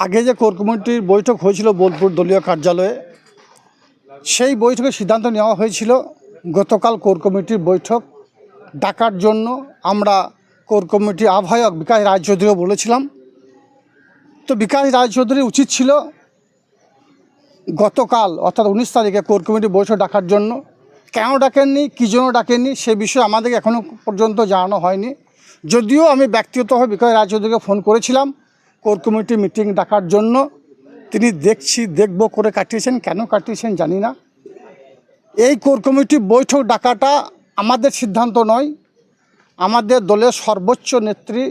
আগে যে কোর কমিটির বৈঠক হয়েছিল বোলপুর দলীয় কার্যালয়ে, সেই বৈঠকে সিদ্ধান্ত নেওয়া হয়েছিল গতকাল কোর কমিটির বৈঠক ডাকার জন্য আমরা কোর কমিটির আহ্বায়ক বিকাশ রায়চৌধুরীও বলেছিলাম। তো বিকাশ রায়চৌধুরী উচিত ছিল গতকাল, অর্থাৎ উনিশ তারিখে কোর কমিটির বৈঠক ডাকার জন্য। কেন ডাকেননি? কী জন্য ডাকেননি? সে বিষয়ে আমাদেরকে এখনও পর্যন্ত জানানো হয়নি। যদিও আমি ব্যক্তিগতভাবে বিকাশ রায়চৌধুরীকে ফোন করেছিলাম কোর কমিটি মিটিং ডাকার জন্য তিনি দেখছি, দেখব করে কাটিয়েছেন, কেন কাটিয়েছেন জানি না। এই কোর কমিটি বৈঠক ডাকাটা আমাদের সিদ্ধান্ত নয়। আমাদের দলের সর্বোচ্চ নেত্রী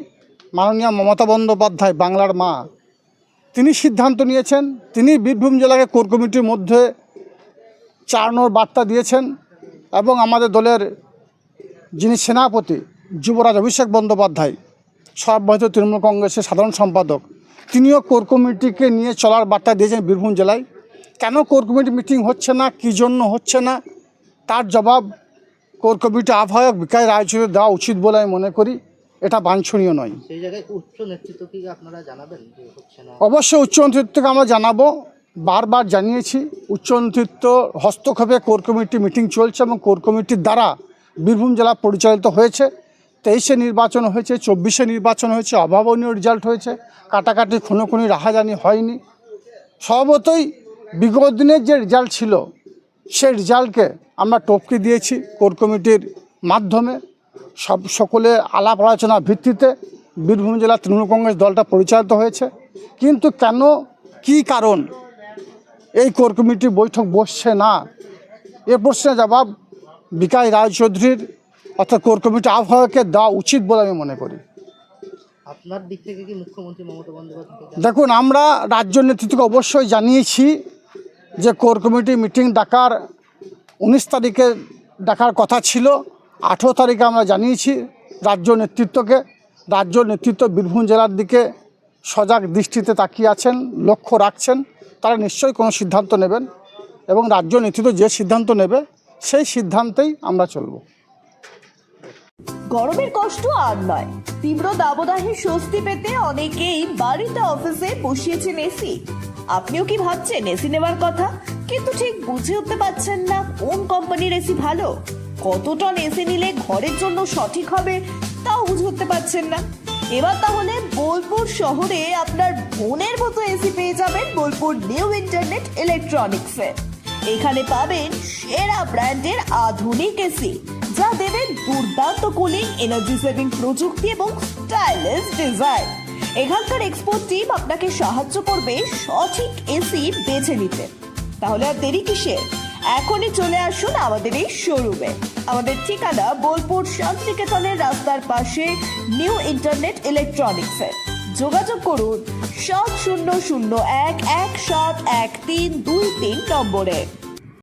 মাননীয় মমতা বন্দ্যোপাধ্যায়, বাংলার মা। তিনি সিদ্ধান্ত নিয়েছেন, তিনি বীরভূম জেলাকে কোর কমিটির মধ্যে চালানোর বার্তা দিয়েছেন এবং আমাদের দলের যিনি সেনাপতি, যুবরাজ অভিষেক বন্দ্যোপাধ্যায় সর্বভারতীয় তৃণমূল কংগ্রেসের সাধারণ সম্পাদক। তিনিও কোর কমিটিকে নিয়ে চলার বার্তা দিয়েছেন বীরভূম জেলায়। কেন কোর কমিটি মিটিং হচ্ছে না? কী জন্য হচ্ছে না? তার জবাব কোর কমিটি আহ্বায়ক বিকাশ রায়চৌধুরী দেওয়া উচিত বলে আমি মনে করি। এটা বাঞ্ছনীয় নয়। সেই জায়গায় উচ্চ নেতৃত্ব আপনারা জানাবেন যে হচ্ছে না? অবশ্যই উচ্চ নেতৃত্বকে আমরা জানাব। বারবার জানিয়েছি উচ্চ নেতৃত্ব হস্তক্ষেপে কোর কমিটি মিটিং চলছে এবং কোর কমিটির দ্বারা বীরভূম জেলা পরিচালিত হয়েছে। তেইশে নির্বাচন হয়েছে, চব্বিশে নির্বাচন হয়েছে, অভাবনীয় রেজাল্ট হয়েছে, কাটাকাটি খুনোখুনি, রাহাজানি হয়নি। স্বভাবতই বিগত দিনের যে রেজাল্ট ছিল, সেই রেজাল্টকে আমরা টপকে দিয়েছি কোর কমিটির মাধ্যমে। সব সকলে আলাপ আলোচনার ভিত্তিতে বীরভূম জেলা তৃণমূল কংগ্রেস দলটা পরিচালিত হয়েছে। কিন্তু কেন, কি কারণ, এই কোর কমিটির বৈঠক বসছে না? এ প্রশ্নের জবাব বিকাশ রায়চৌধুরীর অর্থাৎ কোর কমিটি আহ্বায়কের দেওয়া উচিত বলে আমি মনে করি। আপনার দিক থেকে কি মুখ্যমন্ত্রী মমতা বন্দ্যোপাধ্যায় দেখুন আমরা রাজ্য নেতৃত্বকে অবশ্যই জানিয়েছি যে কোর কমিটি মিটিং ডাকার উনিশ তারিখে ডাকার কথা ছিল আঠেরো তারিখে আমরা জানিয়েছি রাজ্য নেতৃত্বকে। রাজ্য নেতৃত্ব বীরভূম জেলার দিকে সজাগ দৃষ্টিতে তাকিয়ে আছেন লক্ষ্য রাখছেন তারা নিশ্চয়ই কোনো সিদ্ধান্ত নেবেন এবং রাজ্য নেতৃত্ব যে সিদ্ধান্ত নেবে সেই সিদ্ধান্তেই আমরা চলব। গরমের কষ্ট আর নয়। তীব্র দাবদাহে স্বস্তি পেতে অনেকেই বাড়িতে অফিসে বসিয়েছেন এসি আপনিও কি ভাবছেন এসি নেওয়ার কথা? কিন্তু ঠিক বুঝে উঠতে পারছেন না কোন কোম্পানির এসি ভালো। কত টন এসি নিলে ঘরের জন্য সঠিক হবে তাও বুঝে উঠতে পারছেন না। এবার তাহলে বোলপুর শহরে আপনার মনের মতো এসি পেয়ে যাবেন বোলপুর নিউ ইন্টারনেট ইলেকট্রনিক্সে। এখানে পাবেন সেরা ব্র্যান্ডের আধুনিক এসি। যা দেবে দুর্দান্ত কুলিং এনার্জি সেভিং প্রযুক্তি এবং স্টাইলিশ ডিজাইন এখানকার এক্সপোর্ট টিম আপনাকে সাহায্য করবে সঠিক এসি বেছে নিতে। তাহলে আর দেরি কিসের? এখনই চলে আসুন আমাদের এই শোরুমে আমাদের ঠিকানা বোলপুর শান্তিনিকেতনের রাস্তার পাশে নিউ ইন্টারনেট ইলেকট্রনিক্সে যোগাযোগ করুন সাত শূন্য শূন্য এক এক সাত এক তিন দুই তিন নম্বরে।